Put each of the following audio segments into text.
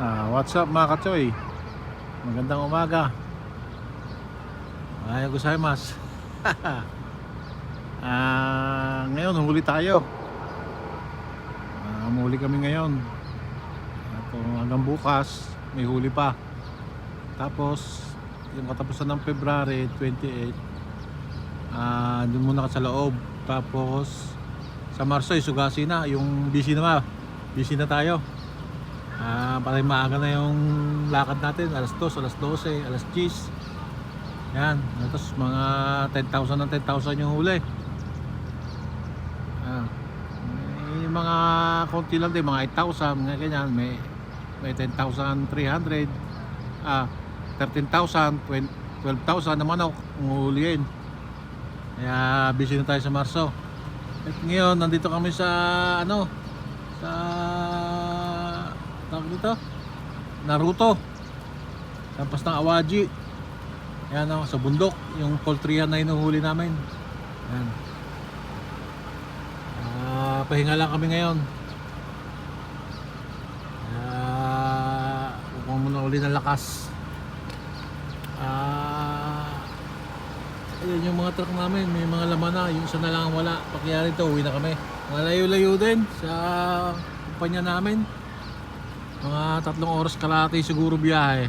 Ah, what's up mga kachoy? Magandang umaga. Ayaw gozaimasu. ah, ngayon huli tayo. Ah, huli kami ngayon. At uh, hanggang bukas may huli pa. Tapos yung katapusan ng February 28 ah doon muna ka sa loob. Tapos sa Marso isugasi na yung busy na busy na tayo. Ah, parang maaga na yung lakad natin, alas 2, alas 12, alas 10. Yan, tapos mga 10,000 ng 10,000 yung huli. Ah, may mga konti lang din, mga 8,000, mga ganyan, may may 10,300. Ah, 13,000, 20 12,000 na manok ang huliin. Kaya busy na tayo sa Marso. At ngayon, nandito kami sa ano, sa tawag dito Naruto. Lampas ng Awaji. Yan o, sa bundok Yung poultry na inuhuli namin. Yan Ah, Pahinga lang kami ngayon. Ah, Kukuha muna uli ng lakas. Ah, Ayan yung mga truck namin. May mga laman na. Yung isa na lang ang wala. Pakyari to, uwi na kami. Malayo-layo din Sa kumpanya namin mga tatlong oras kalahati siguro biyahe.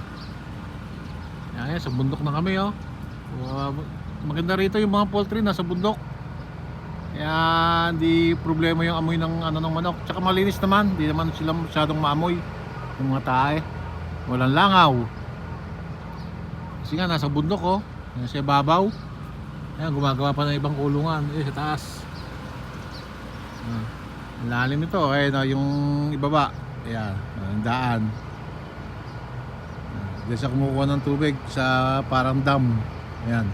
Yan, sa bundok na kami oh. Wow, maganda rito yung mga poultry nasa bundok. Kaya hindi problema yung amoy ng ano ng manok. Tsaka malinis naman hindi naman sila masyadong maamoy. Yung mga tae walang langaw. Kasi nga nasa bundok oh. Nasa babaw yan, gumagawa pa ng ibang kulungan. Eh, sa taas. Ah, lalim ito eh, no, yung ibaba Ayan, ang daan. Diyan siya kumukuha ng tubig sa parang dam. Ayan.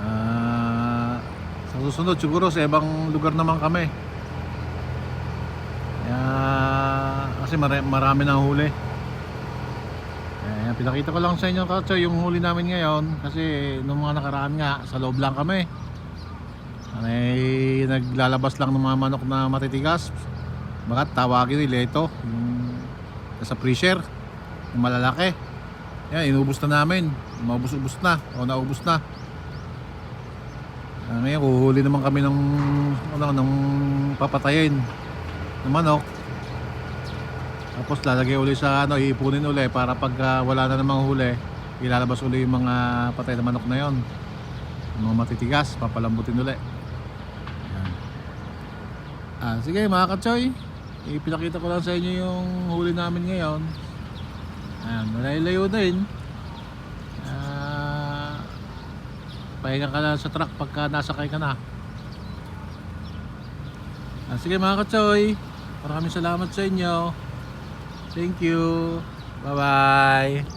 Ah, sa susunod siguro sa ibang lugar naman kami. Kaya, kasi mara- marami na huli. Ayan, pinakita ko lang sa inyo kacho yung huli namin ngayon kasi nung mga nakaraan nga sa loob lang kami. Ay naglalabas lang ng mga manok na matitigas Bakat tawagin nila ito. Yung nasa freezer. Yung malalaki. Yan inubos na namin. Maubos-ubos na. O naubos na. Uh, ngayon kuhuli naman kami ng ano, ng papatayin. Ng manok. Tapos lalagay uli sa ano iipunin uli para pag uh, wala na namang huli ilalabas uli yung mga patay na manok na yon yung mga matitigas papalambutin uli. Ah, sige mga katsoy ipinakita ko lang sa inyo yung huli namin ngayon. Ayan, malayo din. Uh, pahinga ka na sa truck pagka nasakay ka na. Ah, sige mga katsoy maraming salamat sa inyo. Thank you. Bye bye